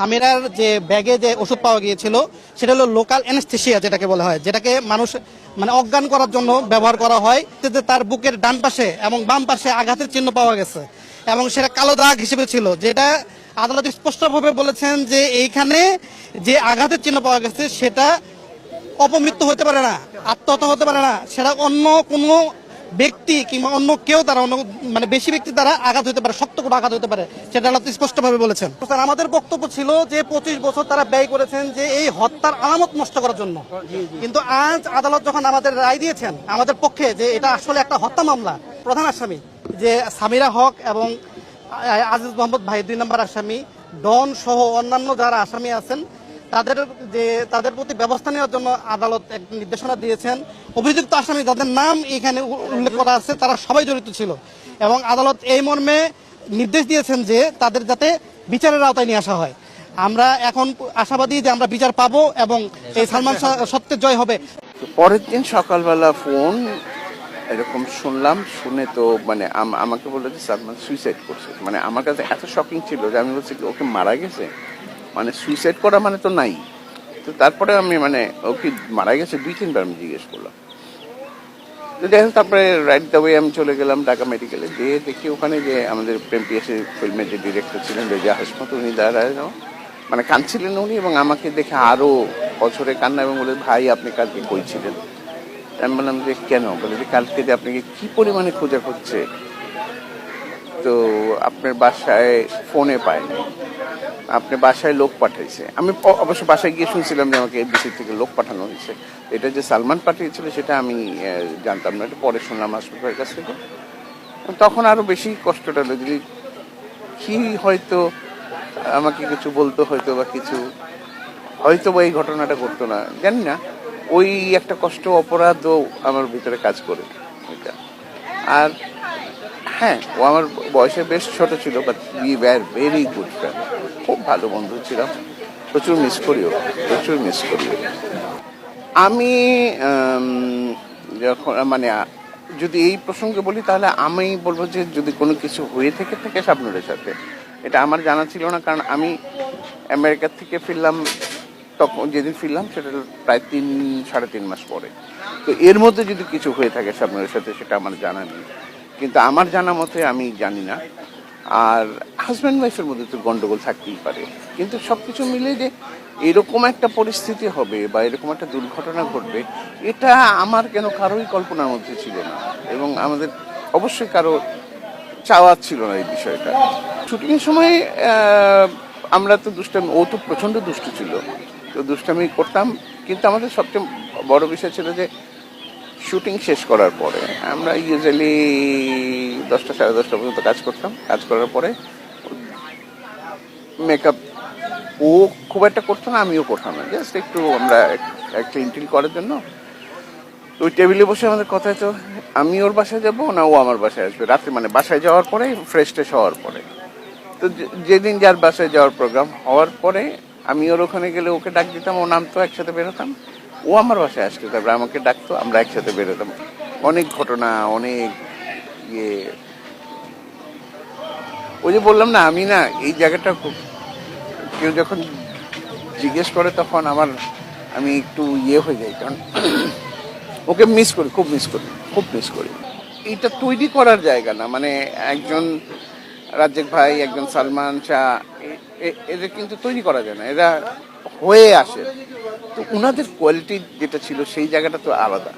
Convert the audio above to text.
সামিরার যে ব্যাগে যে ওষুধ পাওয়া গিয়েছিল, সেটা হলো লোকাল অ্যানেস্থেশিয়া যেটাকে বলা হয়, যেটাকে মানুষ মানে অজ্ঞান করার জন্য ব্যবহার করা হয়। যে তার বুকের ডান পাশে এবং বাম পাশে আঘাতের চিহ্ন পাওয়া গেছে এবং সেটা কালো দাগ হিসেবে ছিল, যেটা আদালত স্পষ্টভাবে বলেছেন যে এইখানে যে আঘাতের চিহ্ন পাওয়া গেছে, সেটা অপমৃত্যু হতে পারে না, আত্মহত্যা হতে পারে না, সেটা অন্য কোনো ব্যক্তি কিংবা অন্য কেউ তারা অন্য মানে বেশি ব্যক্তি দ্বারা আঘাত হতে পারে, শক্ত করে আঘাত হতে পারে, সেটা আদালত স্পষ্টভাবে বলেছেন। আমাদের বক্তব্য ছিল যে পঁচিশ বছর তারা ব্যয় করেছেন যে এই হত্যার আলামত নষ্ট করার জন্য। কিন্তু আজ আদালত যখন আমাদের রায় দিয়েছেন, আমাদের পক্ষে যে এটা আসলে একটা হত্যা মামলা, প্রধান আসামি, যে সামিরা হক এবং আজিজ মোহাম্মদ ভাই দুই নম্বর আসামি, ডন সহ অন্যান্য যারা আসামি আছেন তাদের যে তাদের প্রতি ব্যবস্থা নেওয়ার জন্য আদালত এক নির্দেশনা দিয়েছেন। অভিযুক্ত আসামি যাদের নাম এখানে উল্লেখ করা আছে, তারা সবাই জড়িত ছিল। এবং আদালত এই মর্মে নির্দেশ দিয়েছেন যে তাদের যাতে বিচারের আওতায় নিয়ে আসা হয়। আমরা এখন আশাবাদী যে আমরা বিচার পাবো এবং এই সালমান সত্যের জয় হবে। পরের দিন সকালবেলা ফোন, এরকম শুনলাম, শুনে তো মানে আম- আমাকে বলল যে সালমান সুইসাইড করছে। মানে আমার কাছে এত শকিং ছিল যে আমি বলছি ওকে মারা গেছে? মানে সুইসাইড করা মানে তো নাই। তো তারপরে আমি মানে ও কি মারা গেছে? দুই তিনবার আমি জিজ্ঞেস করলাম। তো হোক তারপরে রাইট দ্য ওয়ে আমি চলে গেলাম ঢাকা মেডিকেলে দিয়ে দেখি ওখানে যে আমাদের প্রেম পিএসসি ফিল্মের যে ডিরেক্টর ছিলেন, রেজা হাসমত, উনি দাঁড়ায় মানে কাঁদছিলেন উনি এবং আমাকে দেখে আরও বছরে কান্না এবং বলে, ভাই, আপনি কালকে কই ছিলেন? আমি বললাম যে, কেন? বলে, যে কালকে যে আপনাকে কী পরিমাণে খোঁজা হচ্ছে তো আপনার বাসায় ফোনে পায়নি। আপনি বাসায় লোক পাঠাইছে। আমি অবশ্য বাসায় গিয়ে শুনছিলাম যে আমাকে এবিসি থেকে লোক পাঠানো হয়েছে। এটা যে সালমান পাঠিয়েছিল, সেটা আমি জানতাম না। এটা পরে শুনলাম হাসপাতালের কাছ থেকে। তখন আরও বেশি কষ্টটা যদি কি হয়তো আমাকে কিছু বলতো, হয়তো বা কিছু, হয়তো বা এই ঘটনাটা ঘটতো না, জানি না। ওই একটা কষ্ট, অপরাধও আমার ভিতরে কাজ করে। এটা। আর হ্যাঁ ও আমার বয়সে বেশ ছোট ছিল but we were very good friend খুব ভালো বন্ধু ছিলাম। প্রচুর মিস করিও প্রচুর মিস করিও আমি যখন মানে যদি এই প্রসঙ্গে বলি, তাহলে আমি বলব যে যদি কোনো কিছু হয়ে থেকে, থাকে স্বপ্নের সাথে। এটা আমার জানা ছিল না, কারণ আমি আমেরিকা থেকে ফিরলাম, তখন যেদিন ফিরলাম, সেটা প্রায় তিন, সাড়ে তিন মাস পরে। তো এর মধ্যে যদি কিছু হয়ে থাকে স্বপ্নের সাথে, সেটা আমার জানা নেই। কিন্তু আমার জানা মতে আমি জানি না। আর হাজব্যান্ড ওয়াইফের মধ্যে তো গন্ডগোল থাকতেই পারে। কিন্তু সব কিছু মিলে যে এরকম একটা পরিস্থিতি হবে বা এরকম একটা দুর্ঘটনা ঘটবে, এটা আমার কেন কারোই কল্পনার মধ্যে ছিল না। এবং আমাদের অবশ্যই কারও চাওয়া ছিল না এই বিষয়টা। শুটিং এর সময় আমরা তো দুষ্টামি, ও তো প্রচণ্ড দুষ্টু ছিল। তো দুষ্টামি করতাম। কিন্তু আমাদের সবচেয়ে বড় বিষয় ছিল যে শুটিং শেষ করার পরে আমরা ইউজুয়ালি দশটা সাড়ে দশটা পর্যন্ত কাজ করতাম। কাজ করার পরে মেকআপ ও খুব একটা করতো না, আমিও করতাম না। জাস্ট একটু আমরা একটা ইন্টিল করার জন্য। তো ওই টেবিলে বসে আমাদের কথা তো আমি ওর বাসায় যাব না ও আমার বাসায় আসবে? রাত্রে মানে বাসায় যাওয়ার পরে ফ্রেশ ট্রেশ হওয়ার পরে। তো যেদিন যার বাসায় যাওয়ার প্রোগ্রাম হওয়ার পরে, আমি ওর ওখানে গেলে ওকে ডাক দিতাম ও নামতো একসাথে বেরোতাম। ও আমার বাসায় আসতো, তারপরে আমাকে ডাকতো, আমরা একসাথে বেরোতাম। অনেক ঘটনা, অনেক ইয়ে। ওই যে বললাম না, আমি না এই জায়গাটা খুব কেউ যখন জিজ্ঞেস করে তখন আমার আমি একটু ইয়ে হয়ে যাই, কারণ ওকে মিস করি, খুব মিস করি, খুব মিস করি। এটা তৈরি করার জায়গা না মানে একজন রাজ্জাক ভাই, একজন সালমান শাহ এদের কিন্তু তৈরি করা যায় না, এরা হয়ে আসে। তো ওনাদের কোয়ালিটি যেটা ছিল সেই জায়গাটা তো আলাদা।